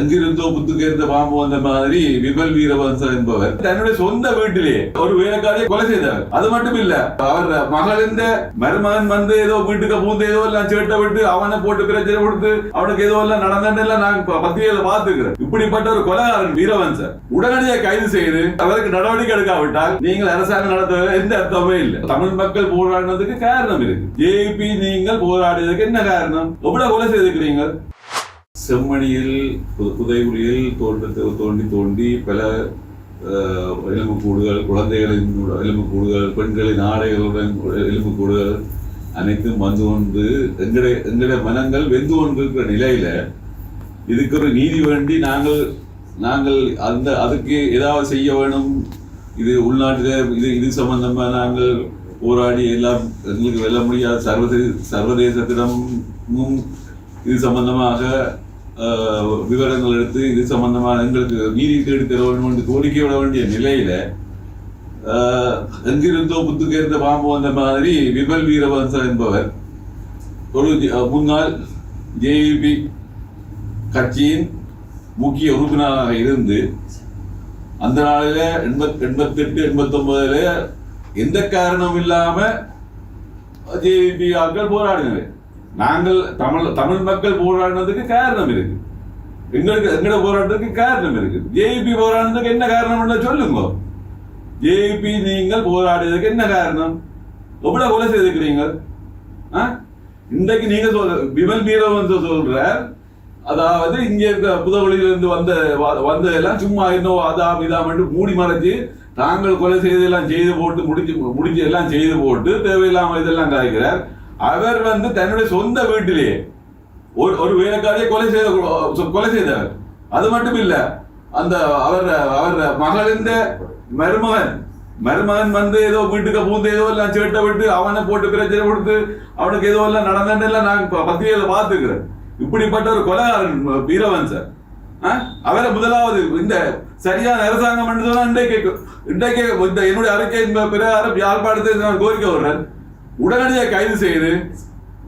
எங்கிருந்தோ புத்துக்கு பாம்பு வந்த மாதிரி விமல் வீரவன்சன் என்பவர் தன்னுடைய சொந்த வீட்டிலே ஒரு வேலைக்காரியை கொலை செய்தார் அது மட்டும் இல்ல அவர் மகளிந்த மருமகன் வந்து ஏதோ வீட்டுக்கு பூந்து ஏதோ எல்லாம் சேட்டை விட்டு அவனை போட்டு பிரச்சனை கொடுத்து அவனுக்கு ஏதோ எல்லாம் நடந்தெல்லாம் நான் பத்திரிகையில பாத்துக்கிறேன் இப்படிப்பட்ட ஒரு கொலைகாரன் வீரவன்சன். உடனடியாக கைது செய்து அவருக்கு நடவடிக்கை எடுக்காவிட்டால் நீங்கள் அரசாங்கம் நடத்துவதில் எந்த அர்த்தமே இல்லை. தமிழ் மக்கள் போராடினதுக்கு காரணம் இருக்கு. ஜேபி நீங்கள் போராடியதுக்கு என்ன காரணம்? எவ்வளவு கொலை செய்திருக்கிறீங்க செம்மணியில் பு- புதைகுழியில் தோண்டி தோண்டி தோண்டி பல எலும்புக்கூடுகள் குழந்தைகளின் எலும்புக்கூடுகள் பெண்களின் ஆடைகளுடன் எலும்புக்கூடுகள் அனைத்தும் வந்து கொண்டு எங்களுடைய எங்களுடைய மனங்கள் வெந்து கொண்டிருக்கிற நிலையில இதுக்கு ஒரு நீதி வேண்டி நாங்கள் நாங்கள் அந்த அதுக்கு ஏதாவது செய்ய வேணும்? இது உள்நாட்டில் இது இது சம்பந்தமாக நாங்கள் போராடி எல்லாம் எங்களுக்கு வெல்ல முடியாத. சர்வதேச சர்வதேசத்திடமும் இது சம்பந்தமாக விவரங்கள் எடுத்து இது சம்பந்தமாக எங்களுக்கு நீதி தேடி தர வேண்டும் என்று கோரிக்கை விட வேண்டிய நிலையில ஆஹ், எங்கிருந்தோ புத்துக்கேர்ந்த பாம்பு வந்த மாதிரி விபல் வீரவன்சா என்பவர் ஒரு முன்னாள் ஜேபி கட்சியின் முக்கிய உறுப்பினராக இருந்து அந்த நாளில எண்பத் எண்பத்தெட்டு எண்பத்தொன்பதுல எந்த காரணம் இல்லாம ஜேபி ஆட்கள் போராடினர். நாங்கள் தமிழ் தமிழ் மக்கள் போராடினதுக்கு காரணம் இருக்கு. எங்களுக்கு எங்களோட போராட்டத்துக்கு காரணம் இருக்கு. ஜேபி போராடினதுக்கு என்ன காரணம் சொல்லுங்க. ஜேபி நீங்கள் போராடியதுக்கு என்ன காரணம்? எவ்வளவு கொலை செய்திருக்கிறீங்க? ஆ? இன்றைக்கு நீங்க சொல்ற விமல் வீரவன் சொல்றார். அதாவது இங்க இருக்க புதவழியிலிருந்து வந்த வ- வந்ததெல்லாம் சும்மா இன்னும் அதாம் இதாம் என்று மூடி மறைச்சு தாங்கள் கொலை செய்தெல்லாம் செய்து போட்டு முடிஞ்சு முடிஞ்சு எல்லாம் செய்து போட்டு தேவையில்லாமல் இதெல்லாம் காய்க்கிறார். அவர் வந்து தன்னுடைய சொந்த வீட்டிலேயே ஒரு ஒரு வேலைக்காரியை கொலை செய்த கொலை செய்தார் அது மட்டும் இல்ல அந்த அவர் அவர் மகளிந்த மருமகன் மருமகன் வந்து ஏதோ வீட்டுக்கு பூந்து ஏதோ எல்லாம் சேட்டை விட்டு அவனை போட்டு பிரச்சனை கொடுத்து அவனுக்கு ஏதோ எல்லாம் நடந்தெல்லாம் நான் பத்திரிகையில பார்த்துக்கிறேன். இப்படிப்பட்ட ஒரு கொலகாரன் வீரவன்சன் ஆ? அவரை முதலாவது இந்த சரியான அரசாங்கம் என்று சொன்னா இன்றைக்கு இன்றைக்கு இந்த என்னுடைய அறிக்கையின் பிரகாரம் யாழ்ப்பாணத்தை நான் கோரிக்கை வர்றேன். உடனடியாக கைது செய்து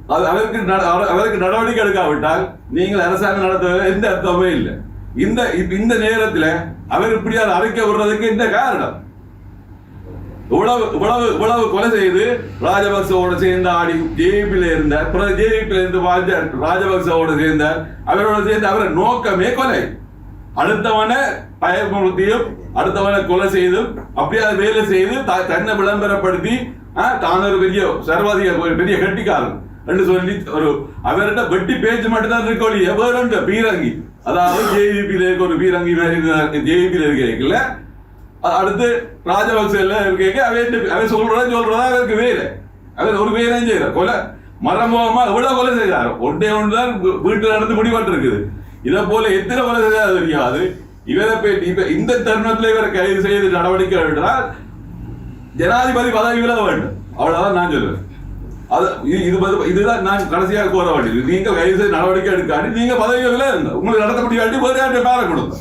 அது அவருக்கு நட- அவருக்கு நடவடிக்கை எடுக்காவிட்டால் நீங்கள் அரசாங்கம் நடத்துவதில் எந்த அர்த்தமே இல்லை. இந்த இந்த நேரத்துல அவர் இப்படியாவது அறிக்கை விடுறதுக்கு என்ன காரணம்? இவ்வளவு இவ்வளவு இவ்வளவு கொலை செய்து ராஜபக்சவோட சேர்ந்த ஆடி ஜேபியில் இருந்த பிறகு ஜேபியில் இருந்து வாழ்ந்த ராஜபக்சவோட சேர்ந்தார் அவரோட சேர்ந்து அவரை நோக்கமே கொலை. அடுத்தவனை பயமுறுத்தியும் அடுத்தவனை கொலை செய்தும் அப்படியே அதை வேலை செய்து த- தன்னை விளம்பரப்படுத்தி தான் ஒரு பெரிய சர்வாதிக ஒரு பெரிய கட்டிக்காரன் என்று சொல்லி ஒரு அவர்கிட்ட வெட்டி பேச்சு மட்டும்தான் இருக்கோழி எவருண்டு பீரங்கி. அதாவது ஜேவிபியில் இருக்க ஒரு பீரங்கி ஜேவிபியில் இருக்கல அடுத்து ராஜபக்சேல இருக்க அவன் அவன் சொல்றதா சொல்றதா அவருக்கு வேறு அவர் ஒரு வேலையும் செய்யற கொலை மரமோகமா எவ்வளவு கொலை செய்யறாரு ஒன்றே ஒன்று தான் வீட்டுல நடந்து முடிவட்டு இருக்குது இதை போல எத்தனை கொலை தெரியாது. இவரை போய் இப்ப இந்த தருணத்துல இவரை கைது செய்து நடவடிக்கை என்றால் ஜனாதிபதி பதவி விலக வேண்டும். அவ்வளவுதான் நான் சொல்லுவேன் அது இது- இது இதுதான் நான் கடைசியாக கோர வேண்டியது. நீங்க கைது செய்து நடவடிக்கை எடுக்காட்டி நீங்க பதவி விலகுங்க. உங்களுக்கு நடத்த முடியாட்டி வேறு யார்கிட்ட பேர கொடுங்க.